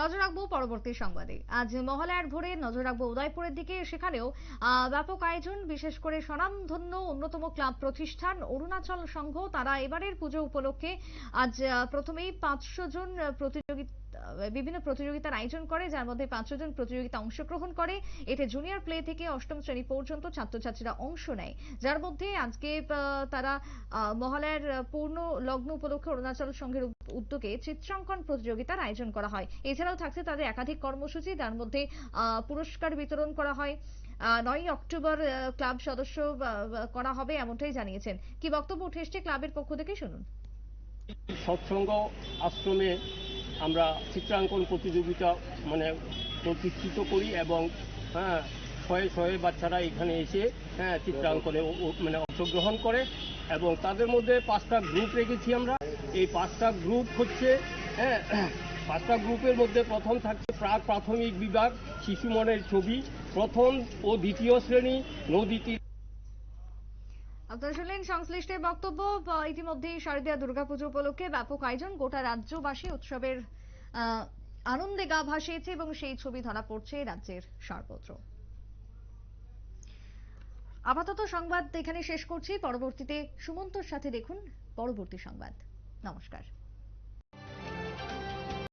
নজর রাখব পরবর্তী সংবাদে। আজ মহালয়ার ভোরে নজর রাখব উদয়পুরের দিকে। সেখানেও ব্যাপক আয়োজন, বিশেষ করে স্বনামধন্য অন্যতম ক্লাব প্রতিষ্ঠান অরুণাচল সংঘ, তারা এবারের পুজো উপলক্ষে আজ প্রথমেই পাঁচশো জন প্রতিযোগিতা বিভিন্ন প্রতিযোগিতার আয়োজন করে, যার মধ্যে পাঁচশো জন প্রতিযোগিতা অংশগ্রহণ করে। এতে জুনিয়র প্লে থেকে অষ্টম শ্রেণি পর্যন্ত ছাত্রছাত্রীরা অংশ নেয়। যার মধ্যে আজকে তারা মহালয়ার পূর্ণ লগ্ন উপলক্ষে অরুণাচল সংঘের উদ্যোগে চিত্রাঙ্কন প্রতিযোগিতার আয়োজন করা হয়। এছাড়াও থাকছে তাদের একাধিক কর্মসূচি, যার মধ্যে পুরস্কার বিতরণ করা হয়। নয় অক্টোবর ক্লাব সদস্য করা হবে এমনটাই জানিয়েছেন। কি বক্তব্য উঠে এসছে ক্লাবের পক্ষ থেকে শুনুন। সৎসঙ্গ আশ্রমে আমরা চিত্রাঙ্কন প্রতিযোগিতা মানে প্রতিষ্ঠিত করি এবং হ্যাঁ শয়ে শয়ে বাচ্চারা এখানে এসে হ্যাঁ চিত্রাঙ্কনে মানে অংশগ্রহণ করে এবং তাদের মধ্যে পাঁচটা গ্রুপ রেখেছি আমরা। এই পাঁচটা গ্রুপ হচ্ছে হ্যাঁ পাঁচটা গ্রুপের মধ্যে প্রথম থাকছে প্রাক প্রাথমিক বিভাগ শিশু মনের ছবি, প্রথম ও দ্বিতীয় শ্রেণি নদী তীর শুনলেন সংশ্লিষ্টের বক্তব্য ইতিমধ্যেই শারদীয়া দুর্গাপুজো উপলক্ষে ব্যাপক আয়োজন গোটা রাজ্যবাসী উৎসবের আনন্দে গা ভাসিয়েছে এবং সেই ছবি ধরা পড়ছে রাজ্যের সর্বত্র আপাতত সংবাদ এখানে শেষ করছি। পরবর্তীতে সুমন্তর সাথে দেখুন পরবর্তী সংবাদ। নমস্কার।